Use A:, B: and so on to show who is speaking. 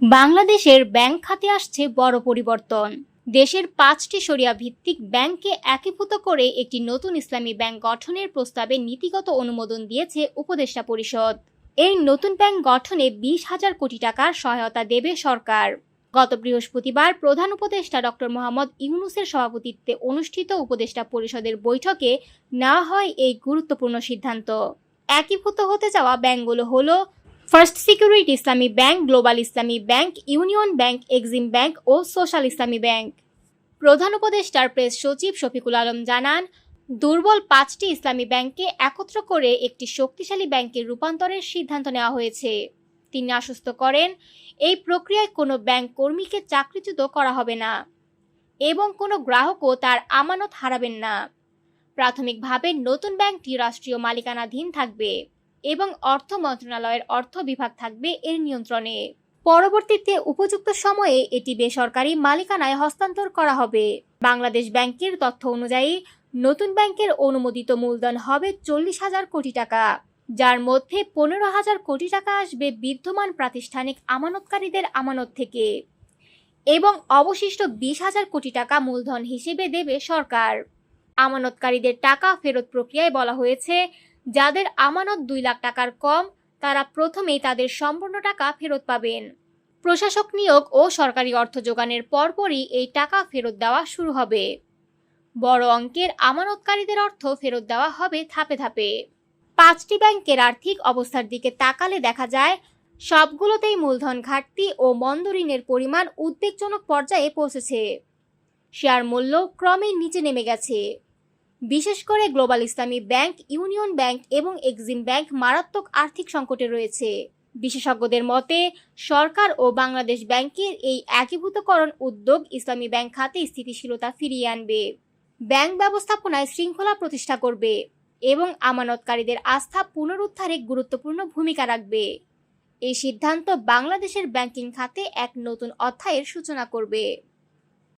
A: বাংলাদেশের ব্যাংক খাতে আসছে বড় পরিবর্তন। দেশের পাঁচটি সরিয়া ভিত্তিক ব্যাংককে একীভূত করে একটি নতুন ইসলামী ব্যাংক গঠনের প্রস্তাবে নীতিগত অনুমোদন দিয়েছে উপদেষ্টা পরিষদ। এই নতুন ব্যাংক গঠনে বিশ হাজার কোটি টাকার সহায়তা দেবে সরকার। গত বৃহস্পতিবার প্রধান উপদেষ্টা ডক্টর মোহাম্মদ ইউনুসের সভাপতিত্বে অনুষ্ঠিত উপদেষ্টা পরিষদের বৈঠকে নেওয়া হয় এই গুরুত্বপূর্ণ সিদ্ধান্ত। একীভূত হতে যাওয়া ব্যাংকগুলো হলো first security Islami bank global Islami bank union bank Exim bank ও সোশ্যাল ইসলামী ব্যাংক প্রধান উপদেষ্টার প্রেস সচিব শফিকুল আলম জানান, দুর্বল পাঁচটি ইসলামী ব্যাংককে একত্র করে একটি শক্তিশালী ব্যাংকে রূপান্তরের সিদ্ধান্ত নেওয়া হয়েছে। তিনি আশ্বস্ত করেন, এই প্রক্রিয়ায় কোনো ব্যাংক কর্মীকে চাকরিচ্যুত করা হবে না এবং কোনো গ্রাহকও তার আমানত হারাবেন না। প্রাথমিকভাবে নতুন ব্যাংকটি রাষ্ট্রীয় মালিকানাধীন থাকবে। এবং অর্থ মন্ত্রণালয়ের অর্থ বিভাগ থাকবে এর নিয়ন্ত্রণে। পরবর্তীতে উপযুক্ত সময়ে এটি বেসরকারি মালিকানায় হস্তান্তর করা হবে। বাংলাদেশ ব্যাংকের তথ্য অনুযায়ী, নতুন ব্যাংকের অনুমোদিত মূলধন হবে চল্লিশ হাজার কোটি টাকা। যার মধ্যে পনেরো হাজার কোটি টাকা আসবে বিদ্যমান প্রাতিষ্ঠানিক আমানতকারীদের আমানত থেকে। এবং অবশিষ্ট বিশ হাজার কোটি টাকা মূলধন হিসেবে দেবে সরকার। আমানতকারীদের টাকা ফেরত প্রক্রিয়ায় বলা হয়েছে যাদের আমানত দুই লাখ টাকার কম, তারা প্রথমেই তাদের সম্পূর্ণ টাকা ফেরত পাবেন। প্রশাসক নিয়োগ ও সরকারি অর্থ যোগানের পরপরই এই টাকা ফেরত দেওয়া শুরু হবে। বড় অঙ্কের আমানতকারীদের অর্থ ফেরত দেওয়া হবে ধাপে ধাপে। পাঁচটি ব্যাংকের আর্থিক অবস্থার দিকে তাকালে দেখা যায়, সবগুলোতেই মূলধন ঘাটতি ও মন্দ ঋণের পরিমাণ উদ্বেগজনক পর্যায়ে পৌঁছেছে। শেয়ার মূল্য ক্রমে নিচে নেমে গেছে। বিশেষ করে global Islami bank, union bank এবং এক্সিম ব্যাংক মারাত্মক আর্থিক সংকটে রয়েছে। বিশেষজ্ঞদের মতে, সরকার ও বাংলাদেশ ব্যাংকের এই একীভূতকরণ উদ্যোগ ইসলামী ব্যাংক খাতে স্থিতিশীলতা ফিরিয়ে আনবে। ব্যাংক ব্যবস্থাপনায় শৃঙ্খলা প্রতিষ্ঠা করবে এবং আমানতকারীদের আস্থা পুনরুদ্ধারে গুরুত্বপূর্ণ ভূমিকা রাখবে। এই সিদ্ধান্ত বাংলাদেশের ব্যাংকিং খাতে এক নতুন অধ্যায়ের সূচনা করবে।